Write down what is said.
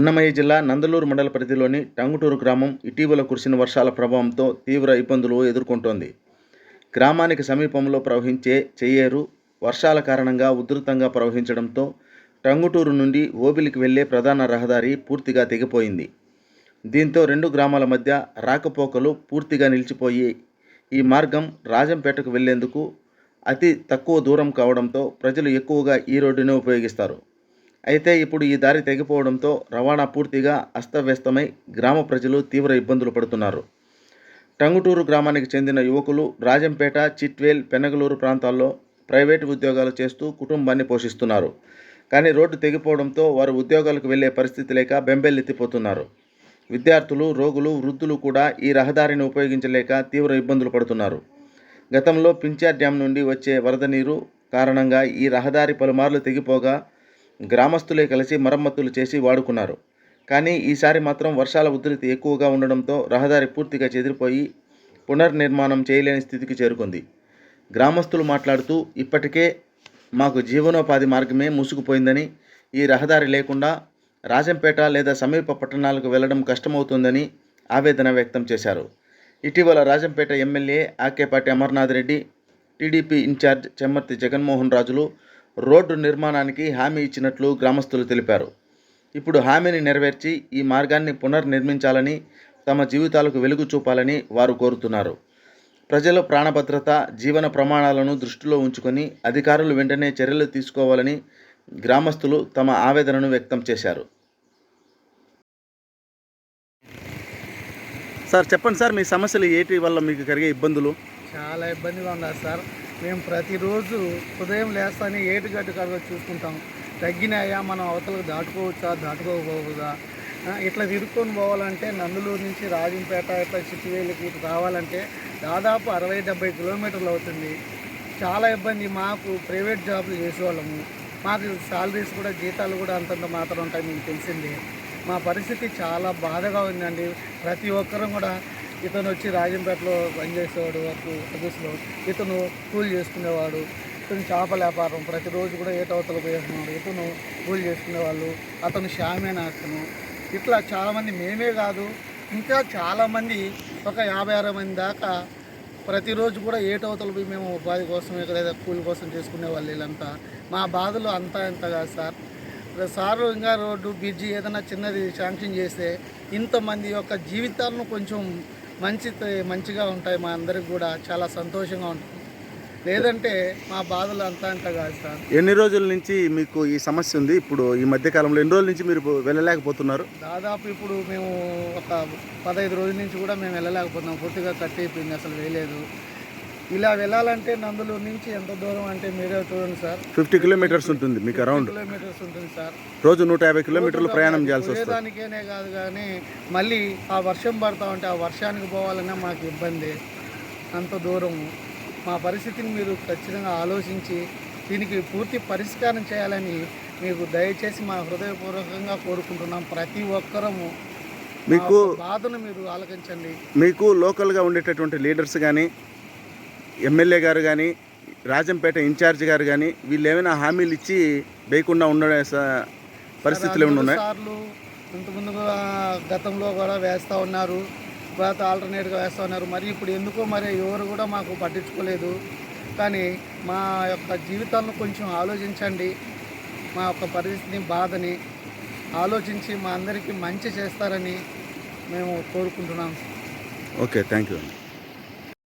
అన్నమయ్య జిల్లా నందలూరు మండల పరిధిలోని టంగుటూరు గ్రామం ఇటీవల కురిసిన వర్షాల ప్రభావంతో తీవ్ర ఇబ్బందులు ఎదుర్కొంటోంది. గ్రామానికి సమీపంలో ప్రవహించే చెయ్యేరు వర్షాల కారణంగా ఉధృతంగా ప్రవహించడంతో టంగుటూరు నుండి ఓబిలికి వెళ్ళే ప్రధాన రహదారి పూర్తిగా తెగిపోయింది. దీంతో రెండు గ్రామాల మధ్య రాకపోకలు పూర్తిగా నిలిచిపోయి ఈ మార్గం రాజంపేటకు వెళ్ళేందుకు అతి తక్కువ దూరం కావడంతో ప్రజలు ఎక్కువగా ఈ రోడ్డునే ఉపయోగిస్తారు. అయితే ఇప్పుడు ఈ దారి తెగిపోవడంతో రవాణా పూర్తిగా అస్తవ్యస్తమై గ్రామ ప్రజలు తీవ్ర ఇబ్బందులు పడుతున్నారు. టంగుటూరు గ్రామానికి చెందిన యువకులు రాజంపేట చిట్వేల్ పెనగలూరు ప్రాంతాల్లో ప్రైవేటు ఉద్యోగాలు చేస్తూ కుటుంబాన్ని పోషిస్తున్నారు. కానీ రోడ్డు తెగిపోవడంతో వారు ఉద్యోగాలకు వెళ్ళే పరిస్థితి లేక బెంబెల్లెత్తిపోతున్నారు విద్యార్థులు రోగులు వృద్ధులు కూడా ఈ రహదారిని ఉపయోగించలేక తీవ్ర ఇబ్బందులు పడుతున్నారు. గతంలో పించార్ డ్యాం నుండి వచ్చే వరద నీరు కారణంగా ఈ రహదారి పలుమార్లు తెగిపోగా గ్రామస్తులే కలిసి మరమ్మతులు చేసి వాడుకున్నారు. కానీ ఈసారి మాత్రం వర్షాల ఉధృతి ఎక్కువగా ఉండడంతో రహదారి పూర్తిగా చెదిరిపోయి పునర్నిర్మాణం చేయలేని స్థితికి చేరుకుంది. గ్రామస్తులు మాట్లాడుతూ ఇప్పటికే మాకు జీవనోపాధి మార్గమే మూసుకుపోయిందని ఈ రహదారి లేకుండా రాజంపేట లేదా సమీప పట్టణాలకు వెళ్ళడం కష్టమవుతుందని ఆవేదన వ్యక్తం చేశారు. ఇటీవల Rajampet MLA Akepati Amarnath Reddy TDP in-charge Chemmarthi Jaganmohan రాజులు రోడ్డు నిర్మాణానికి హామీ ఇచ్చినట్లు గ్రామస్తులు తెలిపారు. ఇప్పుడు హామీని నెరవేర్చి ఈ మార్గాన్ని పునర్నిర్మించాలని తమ జీవితాలకు వెలుగు చూపాలని వారు కోరుతున్నారు. ప్రజల ప్రాణభద్రత జీవన ప్రమాణాలను దృష్టిలో ఉంచుకొని అధికారులు వెంటనే చర్యలు తీసుకోవాలని గ్రామస్తులు తమ ఆవేదనను వ్యక్తం చేశారు. సార్ చెప్పండి సార్ మీ సమస్యలు ఏటి వల్ల మీకు కలిగే ఇబ్బందులు? చాలా ఇబ్బందిగా ఉన్నారు సార్. మేము ప్రతిరోజు ఉదయం లేస్తానే ఏటుగట్టు కడగ చూసుకుంటాం. తగ్గినాయా? మనం అవతలకు దాటుకోవచ్చా? దాటుకోకపోవచ్చా? ఇట్లా తిరుక్కొని పోవాలంటే నందులూరు నుంచి రాజంపేట ఇట్లా చిట్టువేలికి ఇటు రావాలంటే దాదాపు అరవై డెబ్బై కిలోమీటర్లు అవుతుంది. చాలా ఇబ్బంది మాకు ప్రైవేట్ జాబ్లు చేసేవాళ్ళము. మాకు శాలరీస్ కూడా జీతాలు కూడా అంతంత మాత్రం ఉంటాయి మీకు తెలిసిందే. మా పరిస్థితి చాలా బాధగా ఉందండి. ప్రతి ఒక్కరూ కూడా ఇతను వచ్చి రాజంపేటలో పనిచేసేవాడు వర్క్ ఆఫీస్లో. ఇతను కూలి చేసుకునేవాడు. ఇతను చేపల వ్యాపారం ప్రతిరోజు కూడా ఏటవతలు పోయేస్తున్నాడు. ఇతను కూలి చేసుకునేవాళ్ళు. అతను షామేనా అతను ఇట్లా చాలామంది మేమే కాదు ఇంకా చాలామంది ఒక యాభై అరవై మంది దాకా ప్రతిరోజు కూడా ఏటవతలు పోయి మేము ఉపాధి కోసమే లేదా కూలి కోసం చేసుకునే వాళ్ళు వీళ్ళంతా. మా బాధలు అంతా ఇంత కాదు సార్. సారు ఇంకా రోడ్డు బ్రిడ్జి ఏదైనా చిన్నది శాంక్షన్ చేస్తే ఇంతమంది యొక్క జీవితాలను కొంచెం మంచి మంచిగా ఉంటాయి మా అందరికి కూడా చాలా సంతోషంగా ఉంటుంది లేదంటే మా బాధలు అంతా ఇంత కాదు సార్. ఎన్ని రోజుల నుంచి మీకు ఈ సమస్య ఉంది? ఇప్పుడు ఈ మధ్య కాలంలో ఎన్ని రోజుల నుంచి మీరు వెళ్ళలేకపోతున్నారు? దాదాపు ఇప్పుడు మేము ఒక పదహైదు రోజుల నుంచి కూడా మేము వెళ్ళలేకపోతున్నాం. పూర్తిగా కట్టయిపోయింది అసలు వేయలేదు. ఇలా వెళ్ళాలంటే నందులూరు నుంచి ఎంత దూరం అంటే మీరే చూడండి సార్. ఫిఫ్టీ కిలోమీటర్స్ ఉంటుంది మీకు అరౌండ్. కిలోమీటర్స్ ఉంటుంది సార్. రోజు నూట యాభై కిలోమీటర్లు ప్రయాణం చేయాల్సి వస్తుంది. పోయేదానికేనే కాదు కానీ మళ్ళీ ఆ వర్షం పడతా ఉంటే ఆ వర్షానికి పోవాలన్నా మాకు ఇబ్బంది. అంత దూరము మా పరిస్థితిని మీరు ఖచ్చితంగా ఆలోచించి దీనికి పూర్తి పరిష్కారం చేయాలని మీకు దయచేసి మా హృదయపూర్వకంగా కోరుకుంటున్నాం. ప్రతి ఒక్కరము మీకు బాధను మీరు ఆలకించండి. మీకు లోకల్గా ఉండేటటువంటి లీడర్స్ కానీ ఎమ్మెల్యే గారు కానీ రాజంపేట ఇన్ఛార్జ్ గారు కానీ వీళ్ళు ఏమైనా హామీలు ఇచ్చి వేయకుండా ఉండే పరిస్థితులు ఏమైనా ఉన్నాయి? ఇంతకుముందు గతంలో కూడా వేస్తూ ఉన్నారు. తర్వాత ఆల్టర్నేట్గా వేస్తూ ఉన్నారు. మరి ఇప్పుడు ఎందుకో మరి ఎవరు కూడా మాకు పట్టించుకోలేదు. కానీ మా యొక్క జీవితాలను కొంచెం ఆలోచించండి. మా యొక్క పరిస్థితిని బాధని ఆలోచించి మా అందరికీ మంచి చేస్తారని మేము కోరుకుంటున్నాం. Okay thank you